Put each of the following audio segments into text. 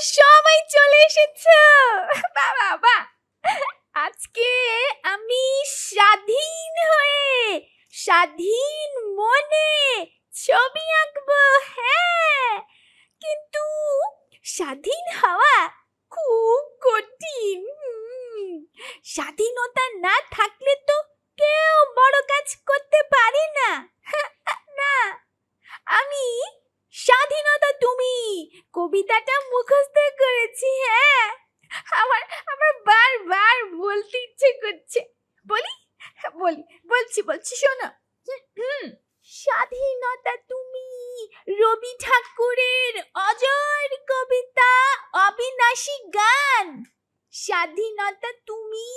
সবাই চলে এসেছ। বাবা বা আজকে আমি স্বাধীন হয়ে, স্বাধীন মনে ছবি আঁকবো হ্যাঁ। কিন্তু স্বাধীন হওয়া খুব কঠিন। স্বাধীনতা না থাকলে তো কেউ বড় কাজ করতে পারে না। না, আমি স্বাধীনতা তুমি। কবিতাটা মুখস্থ করেছি হ্যাঁ। আমার আমার বারবার বলতে ইচ্ছে করছে। বলি? হ্যাঁ, বলি বলছি বলছি শোনো। স্বাধীনতা তুমি রবি ঠাকুরের অজর কবিতা অবিনাশী গান। স্বাধীনতা তুমি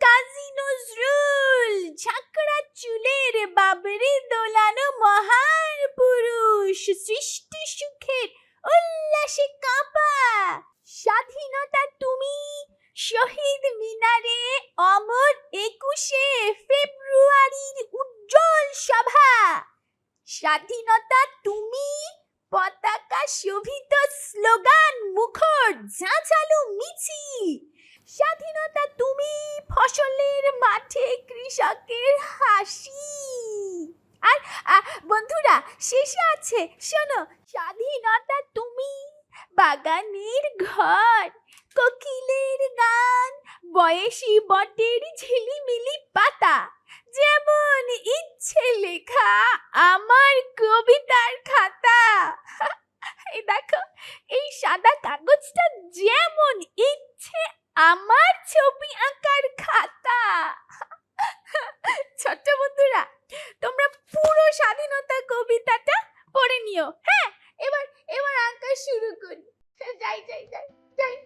কাজী নজরুল ঝাঁকড়া চুলের বাবরি দোলানো মহান পুরুষ, সৃষ্টি সুখের উল্লাসে কাঁপা। স্বাধীনতা তুমি, শহীদ মিনারে অমর একুশে ফেব্রুয়ারির উজ্জ্বল সভা। স্বাধীনতা তুমি, পতাকা শোভিত স্লোগান, মুখর ঝাঁঝালো মিছিল। স্বাধীনতা তুমি ফসলের মাঠে কৃষকের হাসি। আর বন্ধুরা, শেষে আছে, শোনো, স্বাধীনতা তুমি বাগানের ঘর। কোকিলের গান, বয়সী বটের ঝিলিমিলি পাতা। যেমন ইচ্ছে লেখা আমার কবিতার খাতা। এই দেখো, এই সাদা কাগজটা যেমন ইচ্ছে আমার ছবি আঁকার খাতা। ছোট্ট বন্ধুরা, তোমরা পুরো স্বাধীনতা কবিতাটা পড়ে নিও হ্যাঁ? এবার এবার আঁকা শুরু করি। যাই যাই যাই যাই।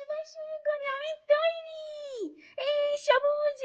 এবার শুরু করি, আমি তৈরি। এই সবুজ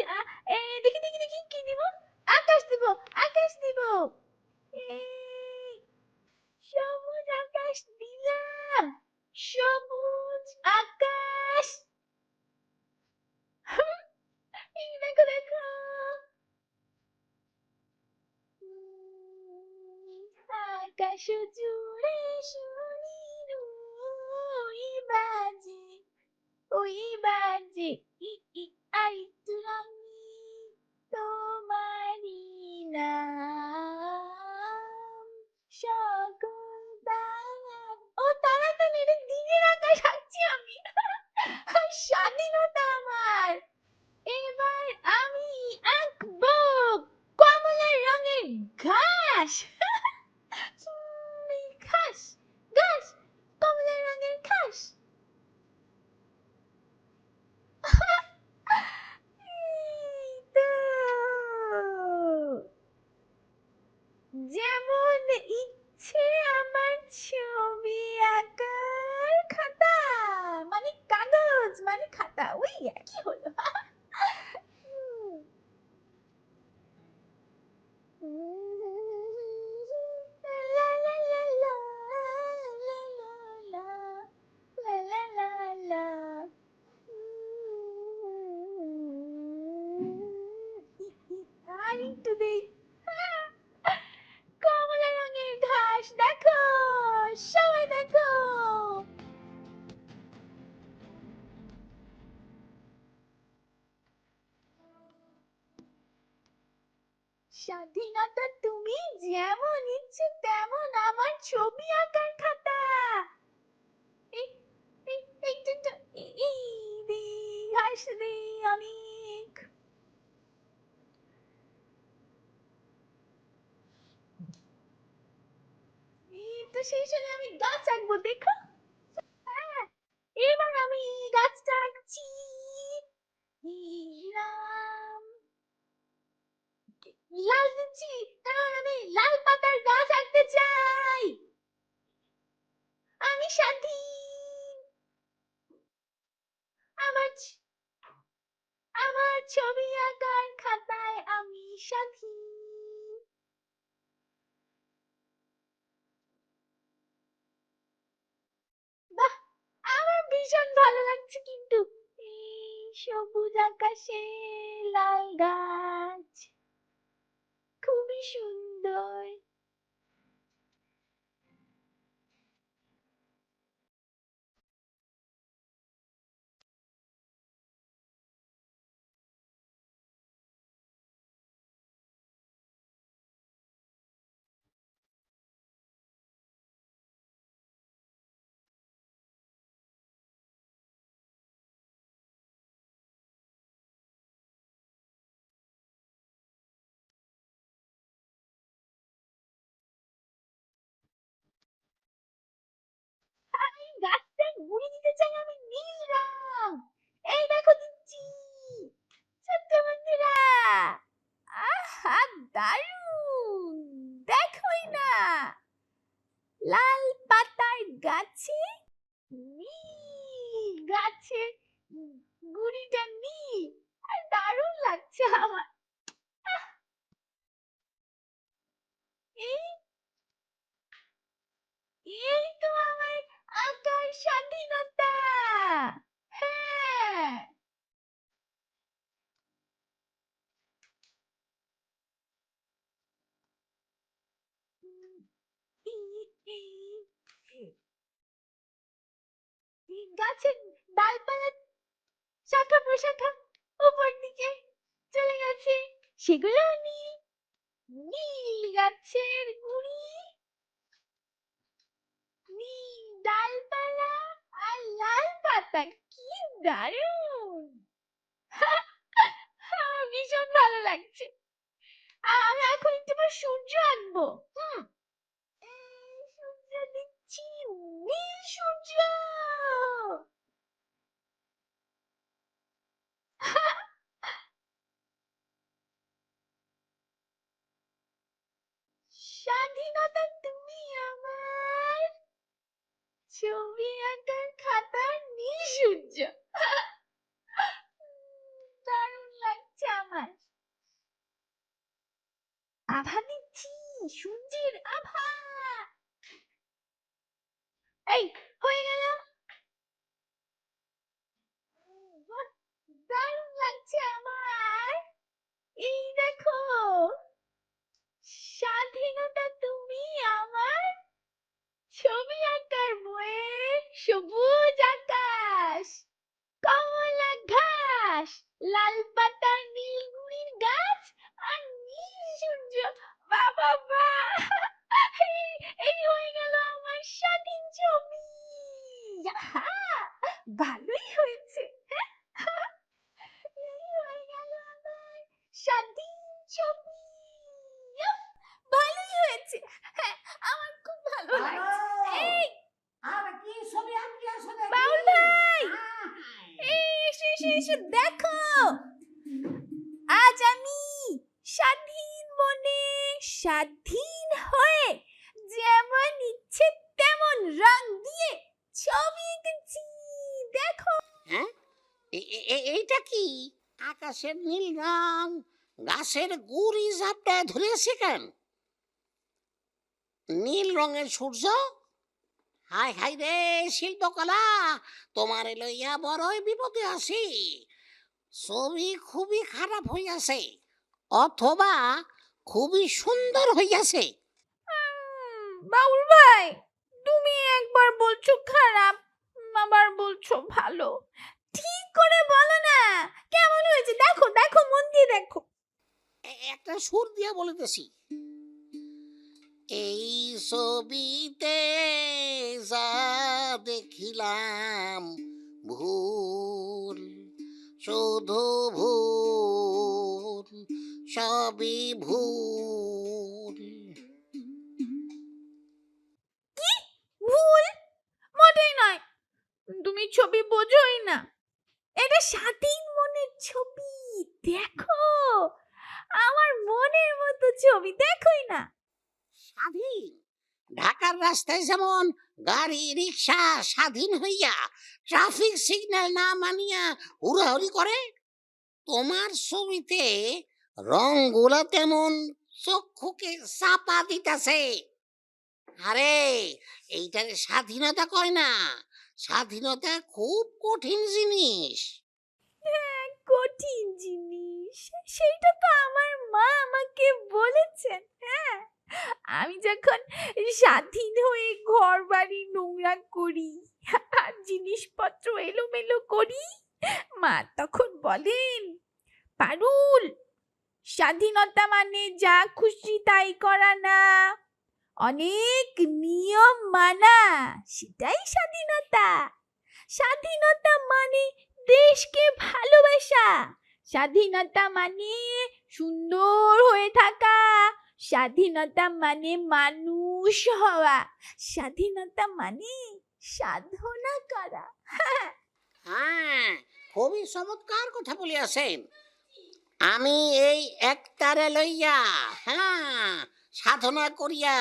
তো আমি গাছ আঁকবো, দেখো। হ্যাঁ এবার আমি গাছটা আঁকছি। লাল দিচ্ছি, কারণ আমি লাল পাতার গাছ আঁকতে চাই। আমি স্বাধীন। আমার আমার ছবি আঁকার খাতায় আমি স্বাধীন। ভীষণ ভালো লাগছে কিন্তু। এই সবুজ আকাশে লাল গাছ। খুবই সুন্দর গুড়ি দিতে চাই আমি নীল রং এই দেখো দিচ্ছি ছোট্ট বন্ধুরা আহা দারুণ দেখোই না লাল পাতার গাছে নীল গাছে গুড়িটা নীল আর দারুণ লাগছে আমার আহ! এই এই তো আমার আঁকার স্বাধীনতা হ্যাঁ গাছের ডালপালা শাখা প্রশাখা উপর দিকে চলে গেছে সেগুলো নীল গাছের গুড়ি, নীল ডালপালা আর লাল পাতা। কি দারুণ! ভীষণ ভালো লাগছে। আমি এখন পর সূর্য আঁকবো। হুম। সূর্য দিচ্ছি নীল সূর্য। স্বাধীনতা তুমি আমার ছবি আঁকার খাতার নীল সূর্য দারুণ লাগছে আমার আভা দিচ্ছি সূর্যের আভা এই হয়ে গেল উম, বাহ, দারুণ লাগছে আমার এই দেখো স্বাধীনতা তুমি আমার ছবি আঁকার বইয়ের সবুজ আকাশ কমলা ঘাস লাল পাতা নীল গুড়ির গাছ আর নীল সূর্য বাবা বা এই এই হয়ে গেল আমার স্বাধীন ছবি আহা, ভালোই হয়েছে এই হয়ে গেল আমার স্বাধীন ছবি উফ, ভালোই হয়েছে হ্যাঁ আমার খুব ভালো লাগছে এই আর কি ছবি আঁকতে আসো দেখি? বাউল ভাই! আয়। এই এসো এসো এসো দেখো আজ আমি স্বাধীন মনে স্বাধীন হয়ে যেমন ইচ্ছে তেমন রং দিয়ে ছবি এঁকেছি দেখো হ্যাঁ? এইটা কি? আকাশের নীল রং গাছের গুড়ি ঝাপটায় ধরেছে কেন? নীল রঙের সূর্য? হাই হাই রে শিল্পকলা তোমার লইয়া বড়ই বিপদে আছি। ছবি খুবই খারাপ হইয়াছে অথবা খুবই সুন্দর হইয়াছে। বাউল ভাই তুমি একবার বলছো খারাপ। আবার বলছো ভালো। ঠিক করে বলো না। কেমন হয়েছে? দেখো দেখো, মন দিয়ে দেখো। একটা সুর দিয়া বলিতেছি। এই ছবিতে যা দেখিলাম ভুল, শুধু ভুল, সবই ভুল। তুমি ছবি বোঝোই না। এটা স্বাধীন মনের ছবি, দেখো। আমার মনের মতো ছবি, দেখোই না। স্বাধীন? ঢাকার রাস্তায় যেমন গাড়ি, রিক্সা স্বাধীন হইয়া ট্রাফিক সিগন্যাল না মানিয়া হুড়াহুড়ি করে, তোমার ছবিতে রংগুলো তেমন চক্ষুকে চাপা দিতেছে। আরে, এইটারে স্বাধীনতা কয় না? স্বাধীনতা খুব কঠিন জিনিস। হ্যাঁ কঠিন জিনিস। সেইটা তো আমার মা আমাকে বলেছেন হ্যাঁ। আমি যখন স্বাধীন হয়ে ঘর বাড়ি নোংরা করি আর জিনিসপত্র এলোমেলো করি, মা তখন বলেন, পারুল, স্বাধীনতা মানে যা খুশি তাই করা না। অনেক নিয়ম মানা, সেটাই স্বাধীনতা। স্বাধীনতা মানে দেশকে ভালোবাসা। স্বাধীনতা মানে সুন্দর হয়ে থাকা। স্বাধীনতা মানে মানুষ হওয়া। স্বাধীনতা মানে সাধনা করা। হ্যাঁ খুবই চমৎকার কথা বলিয়াছেন। আমি এই একতারে লইয়া হ্যাঁ সাধনা করিয়া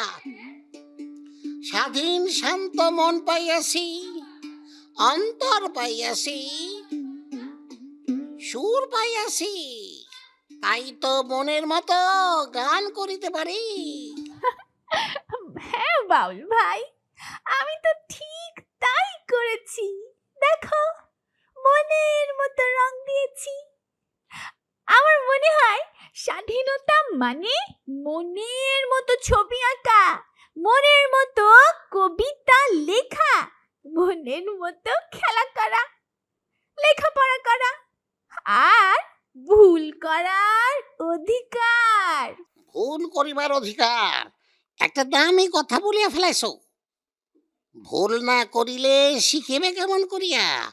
স্বাধীন শান্ত মন পাইয়াছি, অন্তর পাইয়াছি, সুর পাইয়াছি, তাই তো মনের মতো গান করিতে পারি। হ্যাঁ বাউল ভাই, আমি তো ঠিক তাই করেছি। দেখো, মনের মতো রং দিয়েছি। আমার মনে হয় স্বাধীনতা মানে মনের মতো ছবি আঁকা, মনের মতো কবিতা লেখা, মনের মতো খেলা করা, লেখাপড়া করা আর ভুল করার অধিকার। ভুল করিবার অধিকার, একটা দামি কথা বলিয়া ফেলাইছ। ভুল না করিলে শিখিবে কেমন করিয়া?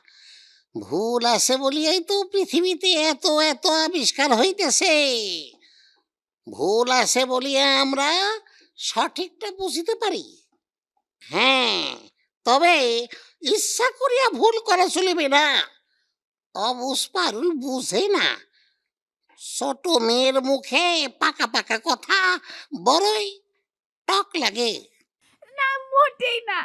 ভুল আছে বলিয়াই তো পৃথিবীতে এত এত আবিষ্কার হইতেছে। ভুল আছে বলিয়া আমরা সঠিকটা বুঝিতে পারি। হ্যাঁ তবে ইচ্ছা করিয়া ভুল করা চলিবে না। অবুঝ পারুল বুঝে না। ছোট মেয়ের মুখে পাকা পাকা কথা বড়ই টক লাগে। না, মোটেই না।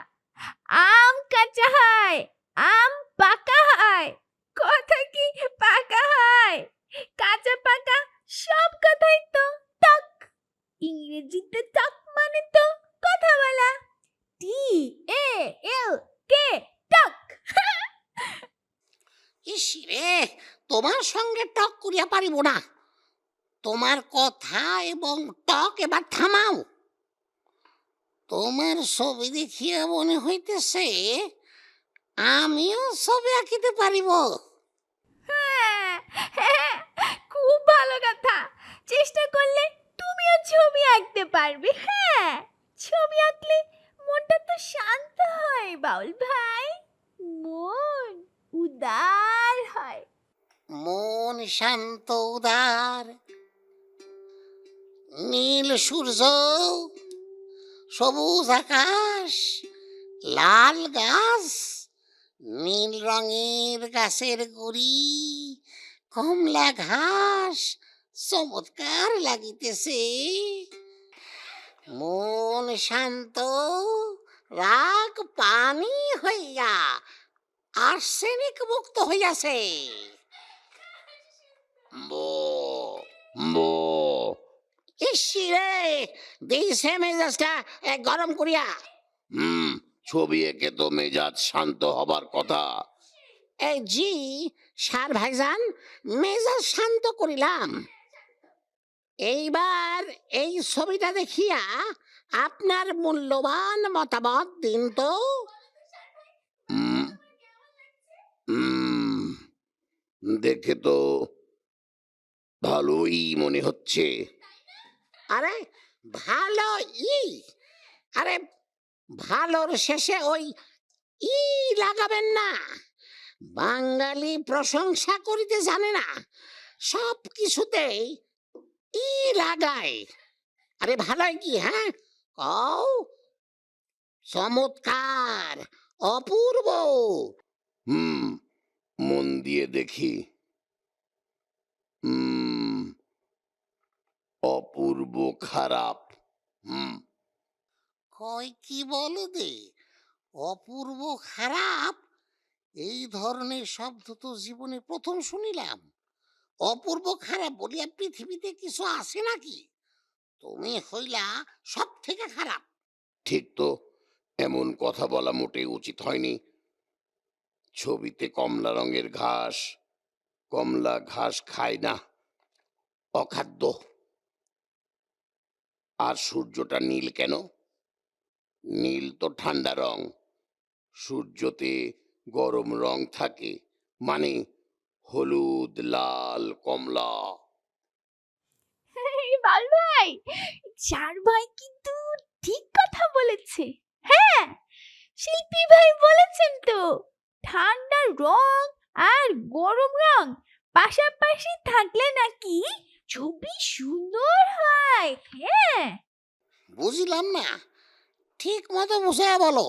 আম কাঁচা হয়, আম পাকা হয়। কথা কি পাকা হয়? কাঁচা পাকা সব কথাই তো। টক ইংরেজিতে টক মানে তো কথা বলা। টি এ এল কে টক ইস রে তোমার সঙ্গে টক করিয়া পারিব না। তোমার কথা এবং টক এবার থামাও। তোমার ছবি দেখিয়া মনে হইতেছে আমিও ছবি আঁকিতে পারিব। হ্যাঁ, হ্যাঁ, খুব ভালো কথা। চেষ্টা করলে তুমিও ছবি আঁকতে পারবে হ্যাঁ? ছবি আঁকলে মনটা তো শান্ত হয়, বাউল ভাই। মন উদার হয়। মন শান্ত, উদার। নীল সূর্য, সবুজ আকাশ, লাল গাছ, নীল রঙের গাছের গুড়ি, কমলা ঘাস চমৎকার লাগিতেছে। মন শান্ত রাগ পানি হইয়া আর্সেনিক মুক্ত হইয়াছে। ইসিরে দিছে মেজাজটা গরম করিয়া। হুম ছবি এঁকে তো মেজাজ শান্ত হবার কথা। এই জি সার ভাইজান মেজাজ শান্ত করিলাম। এইবার এই ছবিটা দেখিয়া আপনার মূল্যবান মতামত দিন তো। দেখে তো ভালোই মনে হচ্ছে। আরে ভালো ই আরে ভালোর শেষে ওই ই লাগাবেন না। বাঙালি প্রশংসা করিতে জানে না। সব কিছুতেই ই লাগায় আরে ভালোই কি হ্যাঁ? কও, চমৎকার, অপূর্ব। হুম, মন দিয়ে দেখি। হুম, অপূর্ব খারাপ। হুম। কয় কি বলো দে অপূর্ব খারাপ? এই ধরনের শব্দ তো জীবনে প্রথম শুনিলাম। অপূর্ব খারাপ বলিয়া পৃথিবীতে কিছু আছে নাকি? তুমি হইলা সব থেকে খারাপ। ঠিক তো, এমন কথা বলা মোটেই উচিত হয়নি। ছবিতে কমলা রঙের ঘাস, কমলা ঘাস খায় না, অখাদ্য। আর সূর্যটা নীল কেন? নীল তো ঠান্ডা রং, সূর্যতে গরম রং থাকে মানে হলুদ লাল কমলা। এই বাউল ভাই চার ভাই কিন্তু ঠিক কথা বলেছে। হ্যাঁ শিল্পী ভাই বলেছেন তো ঠান্ডা রং আর গরম রং পাশাপাশি থাকলে নাকি ছবি সুন্দর হয় হ্যাঁ। বুঝলাম না ঠিক মতো বুঝাইয়া বলো।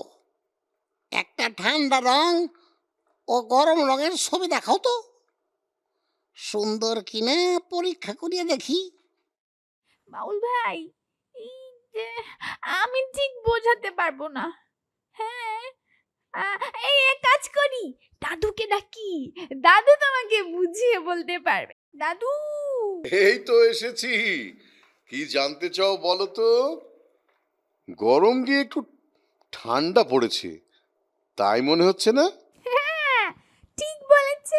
একটা ঠান্ডা রং ও গরম রঙের ছবি দেখাও তো। সুন্দর কিনা পরীক্ষা করিয়া দেখি। বাউল ভাই এই যে আমি ঠিক বোঝাতে পারব না। হ্যাঁ আ, এই এক কাজ করি দাদুকে ডাকি। দাদু তোমাকে বুঝিয়ে বলতে পারবে। দাদু! এই তো এসেছি। কি জানতে চাও বলো তো? গরম গিয়ে একটু ঠান্ডা পড়েছে তাই মনে হচ্ছে না? হ্যাঁ ঠিক বলেছ।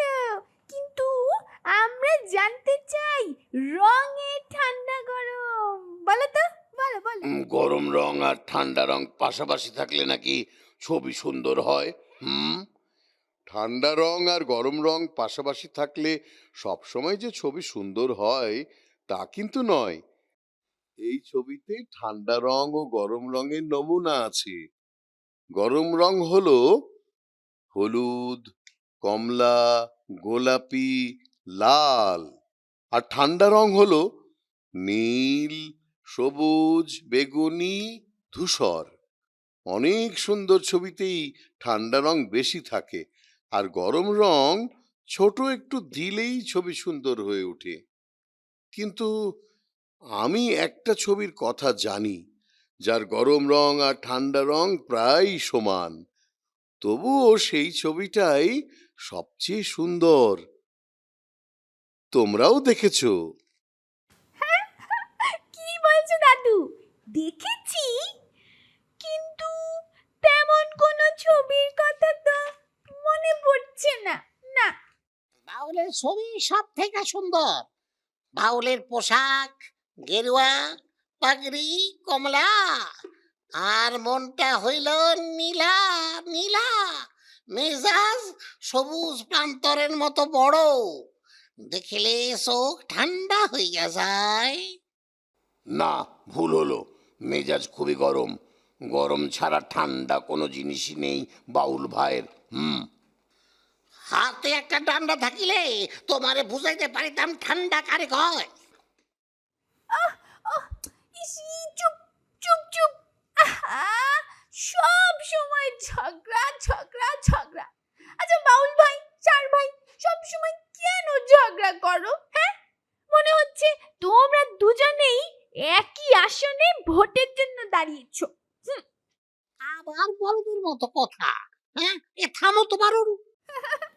আমরা জানতে চাই, রঙে ঠান্ডা গরম। বলো তো, বলো বলো। গরম রং আর ঠান্ডা রং পাশাপাশি থাকলে নাকি ছবি সুন্দর হয়? হুম? ঠান্ডা রং আর গরম রং পাশাপাশি থাকলে সবসময় যে ছবি সুন্দর হয়, তা কিন্তু নয়। এই ছবিতে ঠান্ডা রং ও গরম রঙের নমুনা আছে। গরম রং হলো হলুদ, কমলা, গোলাপি লাল। আর ঠান্ডা রং হলো নীল, সবুজ, বেগুনি, ধূসর। অনেক সুন্দর ছবিতেই ঠান্ডা রং বেশি থাকে আর গরম রং ছোট একটু দিলেই ছবি সুন্দর হয়ে ওঠে। কিন্তু আমি একটা ছবির কথা জানি, যার গরম রং আর ঠান্ডা রং প্রায় সমান। তবুও সেই ছবিটাই সবচেয়ে সুন্দর। তোমরাও দেখেছ। কি বলছো দাদু? দেখেছি। কিন্তু তেমন কোনো ছবির কথা তো মনে পড়ছে না না। বাউলের ছবি সব থেকে সুন্দর। বাউলের পোশাক গেরুয়া পাগড়ি কমলা আর মনটা হইল নীলা নীলা। মেজাজ সবুজ প্রান্তরের মতো বড়। দেখিলে চোখ ঠান্ডা হইয়া যায়। না ভুল হলো। মেজাজ খুবই গরম। গরম ছাড়া ঠান্ডা কোনো জিনিসই নেই বাউল ভাইয়ের। হুম। হাতে একটা ডান্ডা থাকিলে তোমারে বুঝাইতে পারিতাম ঠান্ডা কারে কয়। ওহ ইসি চুপ চুপ চুপ। আহা সব সময় ঝগড়া ঝগড়া আচ্ছা বাউল ভাই চার ভাই সব সময় কেন ঝগড়া করো হ্যাঁ মনে হচ্ছে তোমরা দুজনেই একই আসনে ভোটের দাঁড়িয়েছো আবার বলদের মতো কথা হ্যাঁ? এ থামো তো পারুন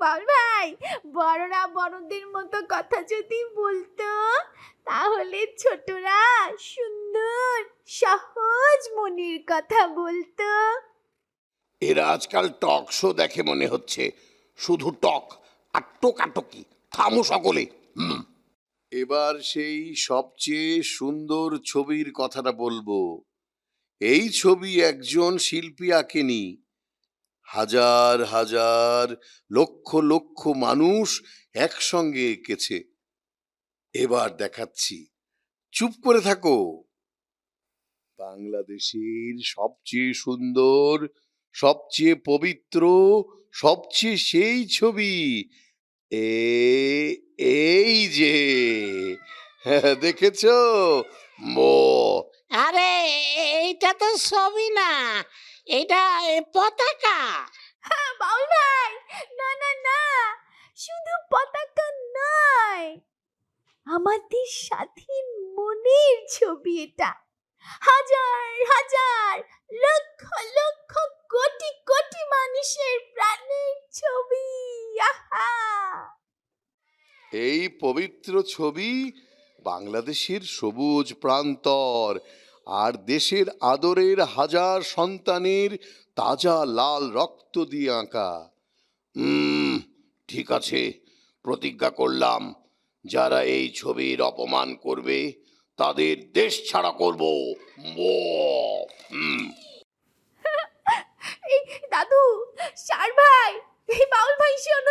বাউল ভাই বড়রা বড়দের মতো কথা যদি বলতো তাহলে ছোটরা সুন্দর সহজ মনের কথা বলতো। এরা আজকাল টক শো দেখে মনে হচ্ছে। শুধু টক আর টোকাটকি। থামো সকলে। হুম। এবার সেই সবচেয়ে সুন্দর ছবির কথাটা বলব। এই ছবি একজন শিল্পী আঁকেনি। হাজার হাজার, লক্ষ লক্ষ মানুষ একসঙ্গে এঁকেছে। এবার দেখাচ্ছি। চুপ করে থাকো। বাংলাদেশের সবচেয়ে সুন্দর, সবচেয়ে পবিত্র, সবচেয়ে সেই ছবি এ এই যে হ্যাঁ, দেখেছ? মো। আরে এইটা তো ছবি না এইটা এ পতাকা। হ্যাঁ ভাই। না না না। শুধু পতাকা নয় আমাদের স্বাধীন মনের ছবি এটা। হাজার হাজার লক্ষ লক্ষ কোটি কোটি মানুষের প্রাণের ছবি। এই পবিত্র ছবি বাংলাদেশের সবুজ প্রান্তর আর দেশের আদরের হাজার সন্তানের তাজা লাল রক্ত দিয়ে আঁকা। ঠিক আছে প্রতিজ্ঞা করলাম যারা এই ছবির অপমান করবে তাদের দেশ ছাড়া করব। দাদু চার ভাই এই বাউল ভাই শোনো